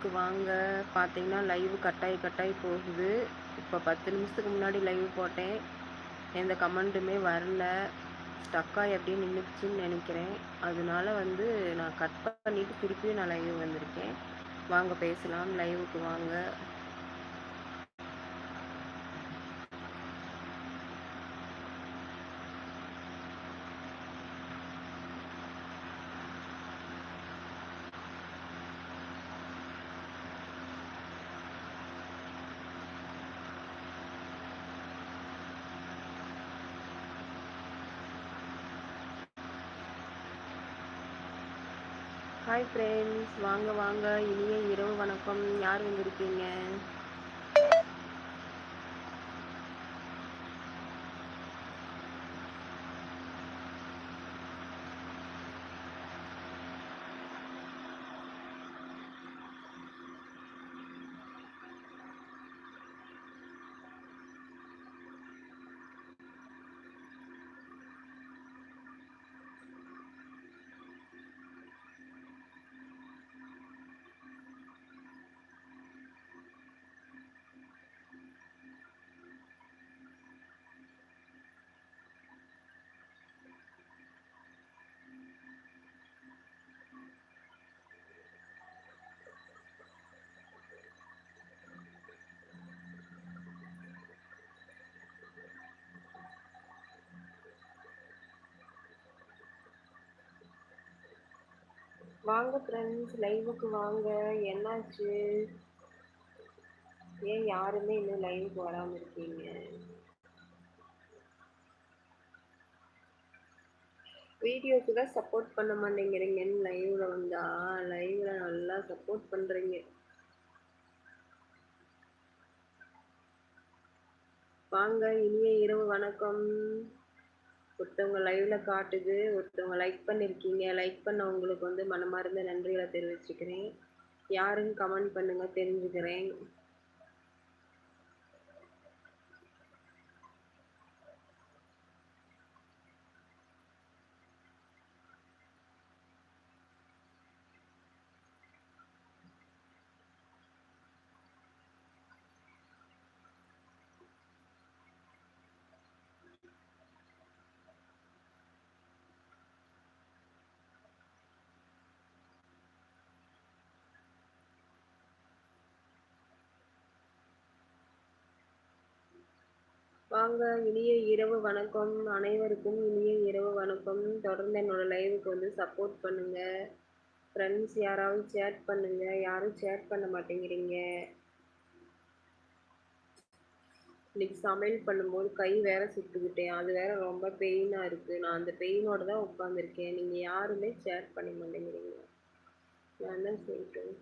லைவுக்கு வாங்க. பார்த்தீங்கன்னா லைவ் கட்டாயி கட்டாயி போகுது. இப்போ பத்து நிமிஷத்துக்கு முன்னாடி லைவ் போட்டேன். எந்த கமெண்ட்டுமே வரல. ஸ்டக்காக எப்படியும் நின்றுச்சுன்னு நினைக்கிறேன். அதனால வந்து நான் கட் பண்ணிவிட்டு திருப்பியும் நான் லைவ் வந்திருக்கேன். வாங்க பேசலாம். லைவுக்கு வாங்க. ஹாய் ஃப்ரெண்ட்ஸ் வாங்க வாங்க. இனிய இரவு வணக்கம். யார் வந்திருக்கீங்க? வாங்க ஃப்ரெண்ட்ஸ் லைவுக்கு வாங்க. என்னாச்சு? ஏன் யாருமே இன்னும் லைவுக்கு வராமல் இருக்கீங்க? வீடியோக்கு தான் சப்போர்ட் பண்ண மாட்டேங்கிறீங்கன்னு லைவ்ல வந்தா? லைவ்ல நல்லா சப்போர்ட் பண்றீங்க. வாங்க இனிய இரவு வணக்கம். ஒருத்தவங்க லைவ்ல காட்டுது ஒருத்தவங்க லைக் பண்ணிருக்கீங்க லைக் பண்ணவங்களுக்கு வந்து மனமார்ந்த நன்றிகளை தெரிவிச்சுக்கிறேன். யாருன்னு கமெண்ட் பண்ணுங்க தெரிஞ்சுக்கிறேன். வாங்க இனிய இரவு வணக்கம். அனைவருக்கும் இனிய இரவு வணக்கம். தொடர்ந்து என்னோட லைவுக்கு வந்து சப்போர்ட் பண்ணுங்க. ஃப்ரெண்ட்ஸ் யாராவது சேட் பண்ணுங்க. யாரும் சேட் பண்ண மாட்டேங்கிறீங்க. இன்னைக்கு சமையல் பண்ணும்போது கை வேற சுட்டுக்கிட்டேன் அது வேற ரொம்ப பெயினாக இருக்குது நான் அந்த பெயினோட தான் உட்காந்துருக்கேன் நீங்கள் யாருமே சேட் பண்ண மாட்டேங்கிறீங்க. நான் என்ன சொல்லிட்டேன்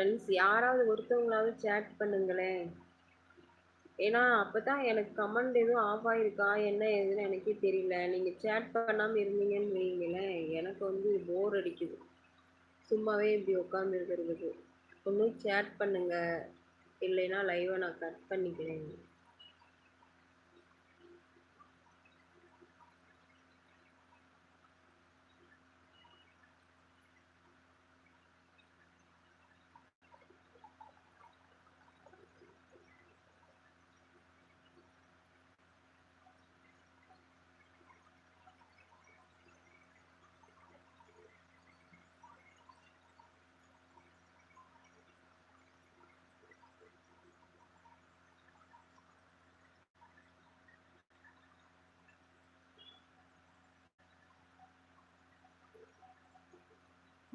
ஃப்ரெண்ட்ஸ் யாராவது ஒருத்தவங்களாவது சேட் பண்ணுங்களேன். ஏன்னா அப்போ தான் எனக்கு கமெண்ட் எதுவும் ஆஃப் ஆகிருக்கா என்ன ஏதுன்னு எனக்கே தெரியல. நீங்கள் சேட் பண்ணாமல் இருந்தீங்கன்னு வைங்களேன் எனக்கு வந்து போர் அடிக்குது. சும்மாவே இப்படி உட்காந்துருக்கிறதுக்கு ஒன்றும் சேட் பண்ணுங்கள் இல்லைன்னா லைவை நான் கட் பண்ணிக்கிறேன்.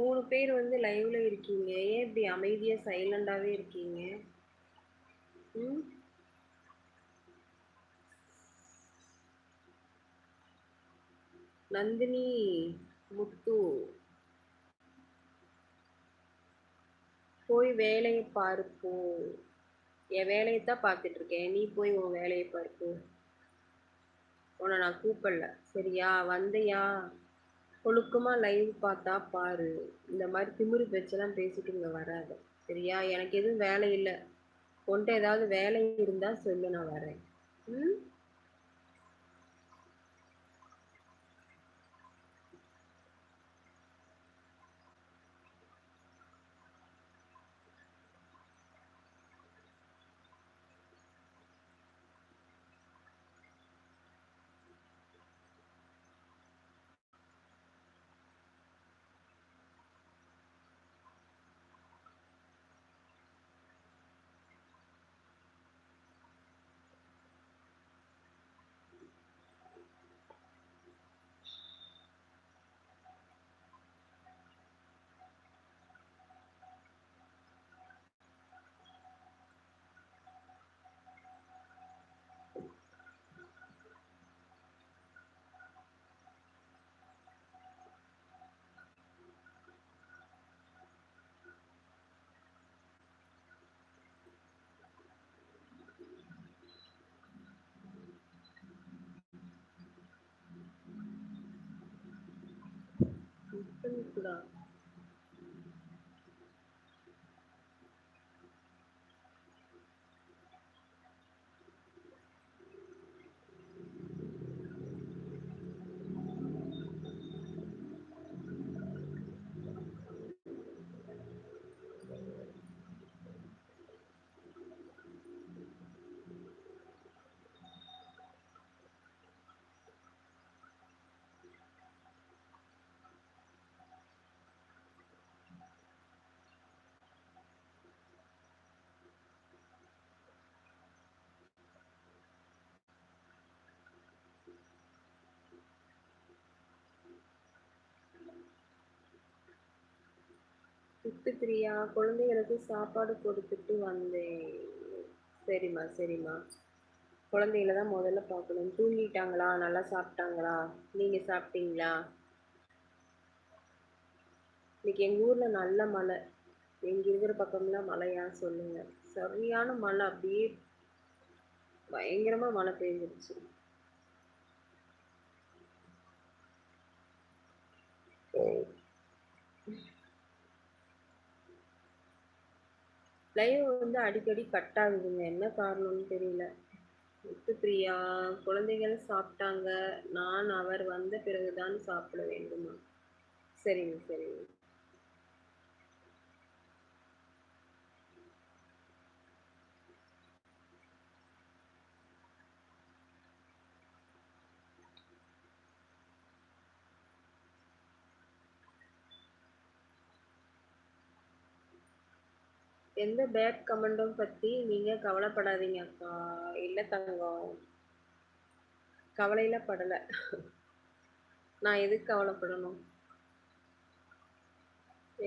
மூணு பேர் வந்து லைவ்ல இருக்கீங்க. ஏன் இப்படி அமைதியா சைலண்டாவே இருக்கீங்க? ம்? நந்தினி முத்து. போய் வேலையை பாரு என் வேலையை தான் பார்த்துட்டு இருக்கேன். நீ போய் உன் வேலையை பாரு உன்னை நான் கூப்பிடல. சரியா? வந்தையா? ஒழுக்கமாக லைவ் பார்த்தா பாரு. இந்த மாதிரி திமிரு பேச்செல்லாம் பேசிட்டு இங்கே வராது. சரியா? எனக்கு எதுவும் வேலை இல்லை. உன்ட்ட ஏதாவது வேலை இருந்தால் சொல்லு நான் வரேன். ம்? 不了。ஃபிஃப்த்து பிரியா குழந்தைகளுக்கு சாப்பாடு கொடுத்துட்டு வந்தேன். சரிம்மா சரிம்மா. குழந்தைகள தான் முதல்ல பார்க்கணும். தூங்கிட்டாங்களா? நல்லா சாப்பிட்டாங்களா? நீங்கள் சாப்பிட்டீங்களா? இன்னைக்கு எங்கள் ஊரில் நல்ல மழை. எங்கள் இருக்கிற பக்கம்லாம் மழையா சொல்லுங்கள் சரியான மழை. அப்படியே பயங்கரமாக மழை பெய்ஞ்சிருச்சு லைவ் வந்து அடிக்கடி கட் ஆகுதுங்க. என்ன காரணம்னு தெரியல. முத்து பிரியா? குழந்தைகள் சாப்பிட்டாங்க. நான் அவர் வந்த பிறகுதான் சாப்பிட வேண்டுமா? சரிங்க சரிங்க. எந்த பேட் கமெண்டும் பற்றி நீங்கள் கவலைப்படாதீங்க அக்கா. இல்லை தங்கம். கவலையில் படலை. நான் எதுக்கு கவலைப்படணும்?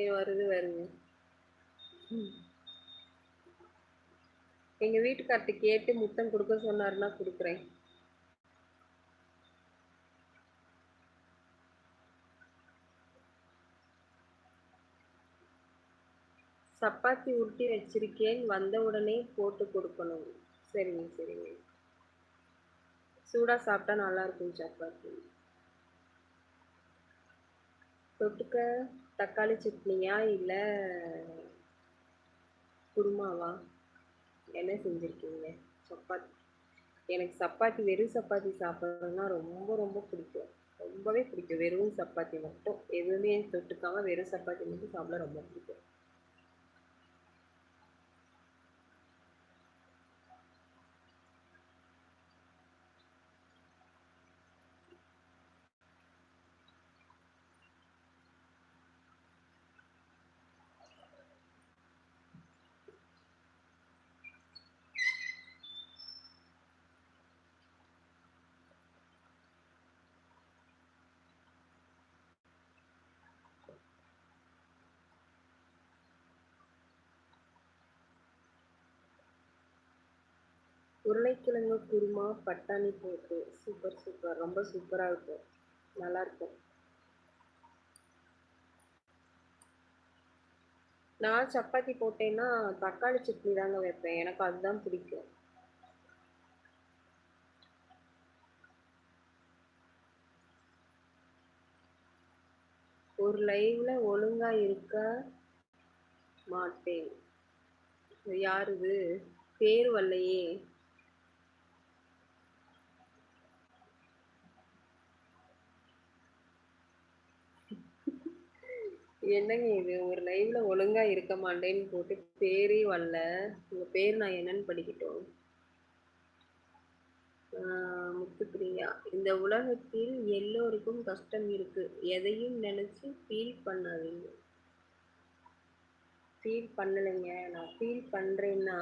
ஏ வருது வருங்க எங்கள் வீட்டுக்கார்ட்ட கேட்டு முத்தம் கொடுக்க சொன்னாருன்னா கொடுக்குறேன். சப்பாத்தி உருட்டி வச்சிருக்கேன். வந்த உடனே போட்டு கொடுக்கணும். சரிங்க சரிங்க. சூடாக சாப்பிட்டா நல்லாயிருக்கும் சப்பாத்தி. தொட்டுக்க தக்காளி சட்னியா இல்லை குருமாவா? என்ன செஞ்சுருக்கீங்க? சப்பாத்தி எனக்கு சப்பாத்தி வெறும் சப்பாத்தி சாப்பிட்றதுனா ரொம்ப ரொம்ப பிடிக்கும். ரொம்பவே பிடிக்கும். வெறும் சப்பாத்தி மட்டும். எதுவுமே தொட்டுக்காமல் வெறும் சப்பாத்தி மட்டும் சாப்பிட ரொம்ப பிடிக்கும். உருளைக்கிழங்கு குருமா பட்டாணி போட்டு சூப்பர் சூப்பர் ரொம்ப சூப்பராக இருக்கும். நல்லாயிருக்கும் நான் சப்பாத்தி போட்டேன்னா தக்காளி சட்னி தாங்க வைப்பேன். எனக்கு அதுதான் பிடிக்கும். ஒரு லைவ்ல ஒழுங்கா இருக்க மாட்டேன். யாரு இது? பேர் வரலையே. என்னங்க இது? ஒரு லைவ்ல ஒழுங்கா இருக்க மாட்டேன்னு போட்டு பேரே வரல. உங்க பேர் நான் என்னன்னு படிக்கட்டும். முத்துப்பிரியா இந்த உலகத்தில் எல்லோருக்கும் கஷ்டம் இருக்கு. எதையும் நினைச்சு ஃபீல் பண்ணாதீங்க. ஃபீல் பண்ணலைங்க. நான் ஃபீல் பண்றேன்னா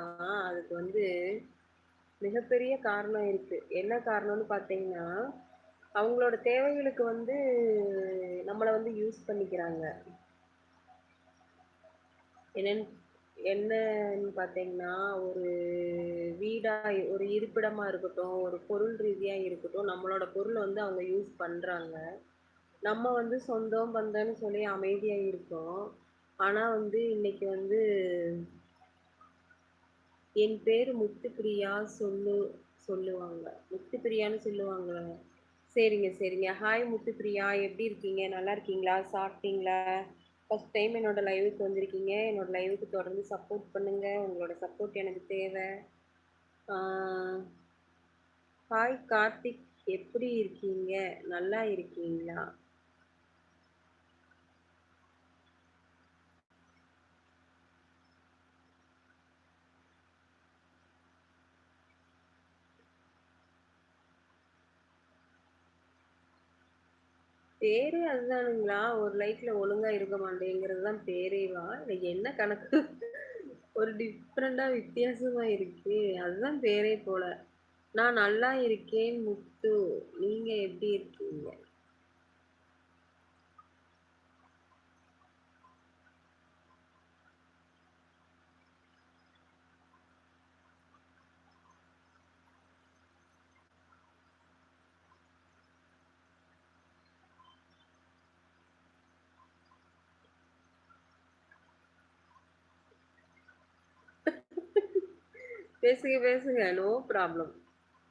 அதுக்கு வந்து மிகப்பெரிய காரணம் இருக்கு. என்ன காரணம்னு பார்த்தீங்கன்னா அவங்களோட தேவைகளுக்கு வந்து நம்மளை வந்து யூஸ் பண்ணிக்கிறாங்க. என்னன்னு என்னன்னு பார்த்தீங்கன்னா ஒரு வீடாக ஒரு இருப்பிடமாக இருக்கட்டும் ஒரு பொருள் ரீதியாக இருக்கட்டும் நம்மளோட பொருளை வந்து அவங்க யூஸ் பண்ணுறாங்க நம்ம வந்து சொந்தம் பந்தம்னு சொல்லி அமைதியாக இருக்கோம். ஆனால் வந்து இன்னைக்கு வந்து என் பேர் முத்துப்பிரியா சொல்லு சொல்லுவாங்க. முத்துப்பிரியான்னு சொல்லுவாங்க சரிங்க சரிங்க. ஹாய் முத்துப்பிரியா எப்படி இருக்கீங்க? நல்லா இருக்கீங்களா? சாப்பிட்டீங்களா? ஃபர்ஸ்ட் டைம் என்னோட லைவுக்கு வந்திருக்கீங்க. என்னோட லைவுக்கு தொடர்ந்து சப்போர்ட் பண்ணுங்க. உங்களோட சப்போர்ட் எனக்கு தேவை. ஹாய் கார்த்திக் எப்படி இருக்கீங்க? நல்லா இருக்கீங்களா? பேரே அதுதானுங்களா? ஒரு லைஃப்ல ஒழுங்கா இருக்க மாட்டேங்கிறது தான் பேரேவா? இல்லை என்ன கணக்கு? ஒரு டிஃப்ரெண்டா வித்தியாசமா இருக்கு. அதுதான் பேரே போல. நான் நல்லா இருக்கேன் முத்து. நீங்க எப்படி இருக்கீங்க? பேசுங்க பேசுங்க. நோ ப்ராப்ளம்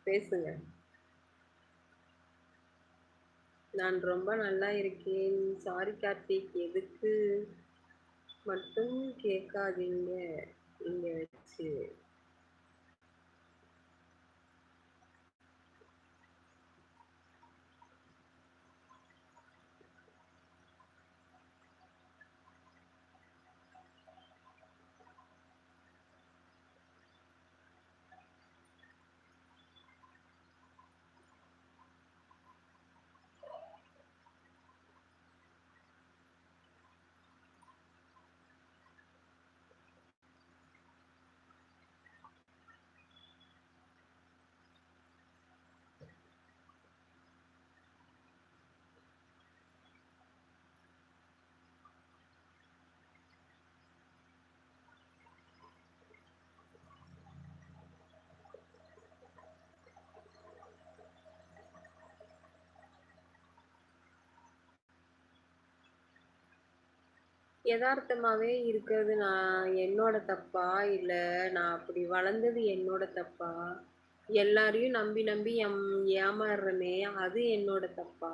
பேசுங்க. நான் ரொம்ப நல்லா இருக்கேன். சாரி கார்த்திக். எதுக்கு? மட்டும் கேட்காதீங்க. இங்கே வச்சு. யதார்த்தமாகவே இருக்கிறது. நான் என்னோட தப்பா இல்லை நான் அப்படி வளர்ந்தது என்னோட தப்பா? எல்லாரையும் நம்பி நம்பி எம் ஏமாறுறமே அது என்னோட தப்பா?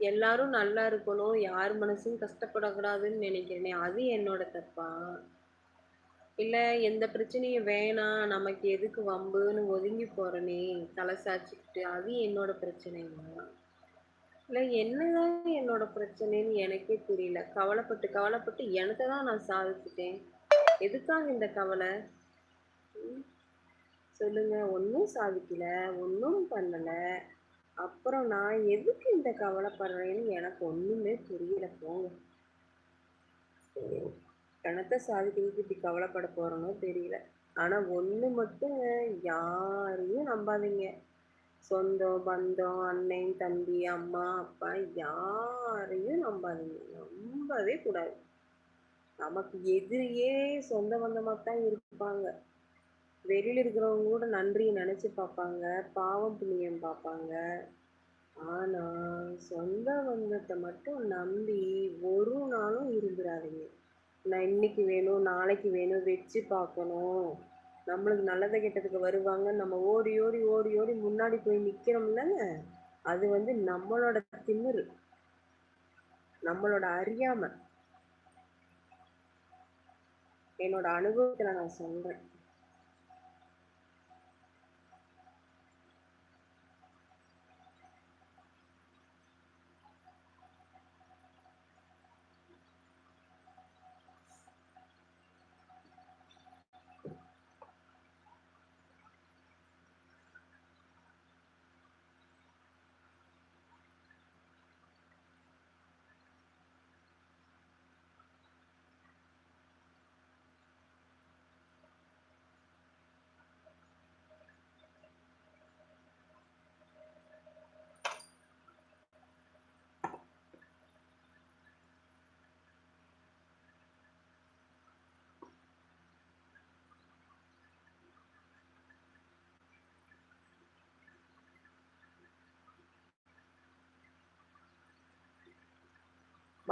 எல்லாரும் நல்லா இருக்கணும் யார் மனசும் கஷ்டப்படக்கூடாதுன்னு நினைக்கிறேனே அது என்னோட தப்பா? இல்லை எந்த பிரச்சனையும் வேணாம் நமக்கு எதுக்கு வம்புன்னு ஒதுங்கி போகிறனே தலை சாய்ச்சிக்கிட்டு அது என்னோட பிரச்சனையா? இல்லை என்னதான் என்னோட பிரச்சனைன்னு எனக்கே புரியல. கவலைப்பட்டு கவலைப்பட்டு எனக்கு தான் நான் சாதிச்சுட்டேன். எதுக்காக இந்த கவலை? சொல்லுங்க. ஒன்றும் சாதிக்கல. ஒன்றும் பண்ணலை. அப்புறம் நான் எதுக்கு இந்த கவலைப்படுறேன்னு எனக்கு ஒன்றுமே புரியல. போங்க. சரி, பணத்தை சாதிக்கிறதுக்கு இப்படி கவலைப்பட போகிறோன்னு தெரியல. ஆனால் ஒன்று மட்டும் யாரையும் நம்பாதீங்க. சொந்தம் பந்தம் அண்ணன் தம்பி அம்மா அப்பா யாரையும் நம்பாதீங்க. நம்பவே கூடாது. நமக்கு எதிரியே சொந்த பந்தமாக தான் இருப்பாங்க. வெளியில் இருக்கிறவங்க கூட நன்றியை நினச்சி பார்ப்பாங்க. பாவம், புண்ணியம் பார்ப்பாங்க. ஆனால் சொந்த பந்தத்தை மட்டும் நம்பி ஒரு நாளும் இருந்துடாதீங்க நான் இன்னைக்கு வேணும், நாளைக்கு வேணும், வச்சு பார்க்கணும். நம்மளுக்கு நல்லது கெட்டதுக்கு வருவாங்கன்னு நம்ம ஓடி, ஓடி, ஓடி, ஓடி முன்னாடி போய் நிக்கிறோம்லங்க, அது வந்து நம்மளோட திமிர். நம்மளோட அறியாமை. என்னோட அனுபவத்தில் நான்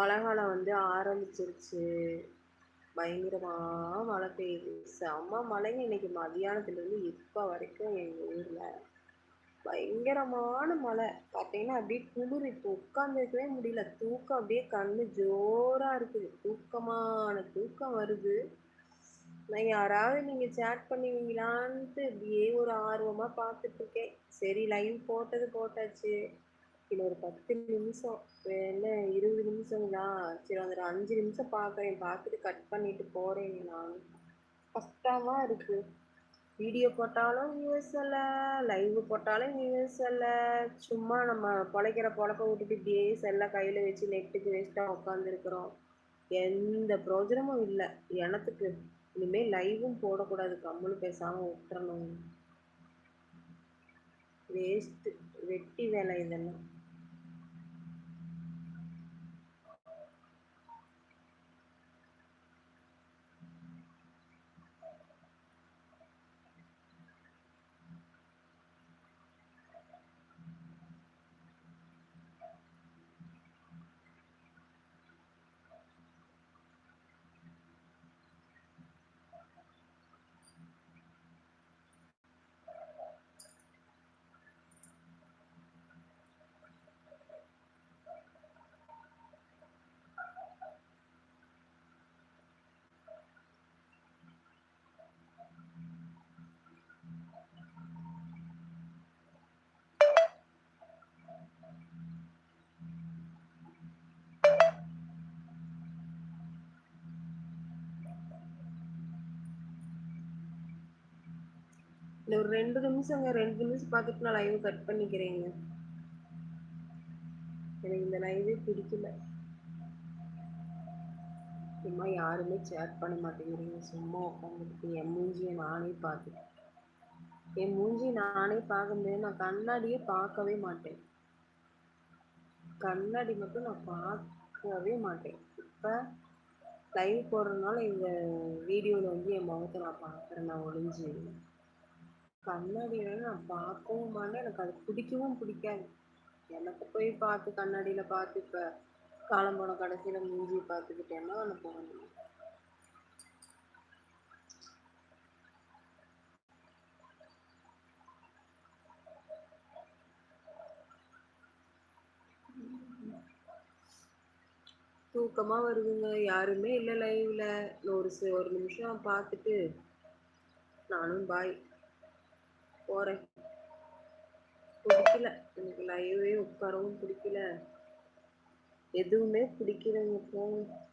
மழை மழைக்காலம் வந்து ஆரம்பிச்சிருச்சு. பயங்கரமாக மழை பெய்யுது. செம்ம மழைங்க இன்னைக்கு மதியானத்துலேருந்து இப்போ வரைக்கும் எங்கள் ஊரில் பயங்கரமான மழை. பார்த்தீங்கன்னா, அப்படியே குளிர் இப்போ உட்காந்துருக்கவே முடியல. தூக்கம் அப்படியே கண்ணு ஜோராக இருக்குது. தூக்கமான தூக்கம் வருது. நான் யாராவது நீங்கள் சேட் பண்ணுவீங்களான்ட்டு அப்படியே ஒரு ஆர்வமாக பார்த்துட்ருக்கேன் சரி லைவ் போட்டது போட்டாச்சு. இன்னும் ஒரு 10 நிமிஷம் என்ன 20 நிமிஷங்களா? சரி அந்த ஒரு 5 நிமிஷம் பார்க்குறேன். பார்த்துட்டு கட் பண்ணிட்டு போகிறேன் நானும். கஷ்டமாக இருக்கு. வீடியோ போட்டாலும் வியூஸ் இல்லை லைவ் போட்டாலும் வியூஸ் இல்லை சும்மா நம்ம பொழைக்கிற பொழப்ப விட்டுட்டு இப்படியே எல்லாம் கையில் வச்சு நெட்டுக்கு வேஸ்ட்டாக உட்காந்துருக்குறோம். எந்த பிரயோஜனமும் இல்லை எனத்துக்கு. இனிமேல் லைவும் போடக்கூடாது. கம்முனு பேசாமல் விட்டுறணும். வேஸ்ட்டு. வெட்டி வேலை இதெல்லாம். இல்லை ஒரு ரெண்டு நிமிஷங்க. ரெண்டு நிமிஷம் பார்த்துட்டு நான் லைவ் கட் பண்ணிக்கிறேங்க. எனக்கு இந்த லைவே பிடிக்கல. சும்மா யாருமே சேட் பண்ண மாட்டேங்கிறீங்க. சும்மா உட்காந்துருக்கு என் மூஞ்சியை நானே பார்த்துட்டேன் என் மூஞ்சிய நானே பார்க்க முடியாது. நான் கண்ணாடியே பார்க்கவே மாட்டேன். கண்ணாடி மட்டும் நான் பார்க்கவே மாட்டேன். இப்போ லைவ் போடுறதுனால இந்த வீடியோவில் வந்து என் முகத்தை நான் பார்க்குறேன் நான் ஒளிஞ்சு. கண்ணாடில நான் பார்க்கவும் மாட்டேன். எனக்கு அது பிடிக்கவும் பிடிக்காது. எனக்கு போய் பார்த்து கண்ணாடியில் பார்த்து இப்போ காலம் போன கடைசியில் மூஞ்சி பார்த்துக்கிட்டேன்னா என்ன போகணும் தூக்கமாக வருதுங்க. யாருமே இல்லை லைவில் ஒரு ஒரு நிமிஷம் பார்த்துட்டு நானும் பாய். போறேன். பிடிக்கல. எனக்கு லைவே உட்காரவும் பிடிக்கல. எதுவுமே பிடிக்கலங்க போங்க.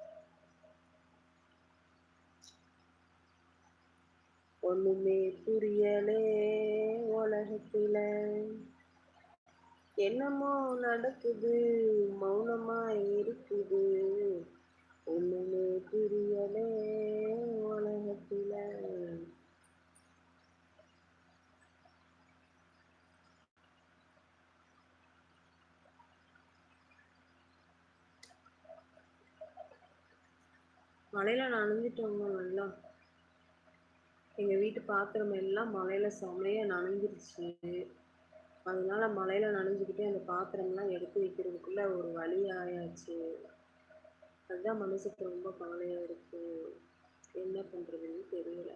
ஒண்ணுமே புரியலே உலகத்துல என்னமோ நடக்குது, மௌனமா இருக்குது. ஒண்ணுமே புரியலே உலகத்துல மழையில் நனைஞ்சுட்டோங்க நல்லா. எங்கள் வீட்டு பாத்திரம் எல்லாம் மழையில் செமையாக நனைஞ்சிருச்சு. அதனால மழையில் நனைஞ்சிக்கிட்டே அந்த பாத்திரம்லாம் எடுத்து வைக்கிறதுக்குள்ளே ஒரு வழி ஆயாச்சு. அதுதான் மனசுக்கு ரொம்ப கவலையாக இருக்குது என்ன பண்ணுறதுன்னு தெரியல.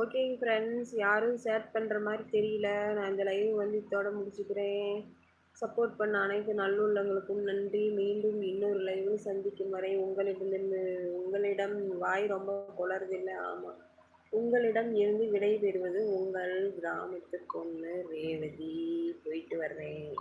ஓகேங்க ஃப்ரெண்ட்ஸ். யாரும் ஷேர் பண்ணுற மாதிரி தெரியல. நான் இந்த லைவ் வந்து இதோட முடிச்சுக்கிறேன். சப்போர்ட் பண்ண அனைத்து நல்லுள்ளங்களுக்கும் நன்றி. மீண்டும் இன்னொரு லைவில் சந்திக்கும் வரை உங்களிடம் உங்களிடம் வாய் ரொம்ப குளறதில்லை ஆமாம் உங்களிடம் இருந்து விடை பெறுவது உங்கள் கிராமத்துக்கு ஒன்று ரேவதி. போயிட்டு வர்றேன்.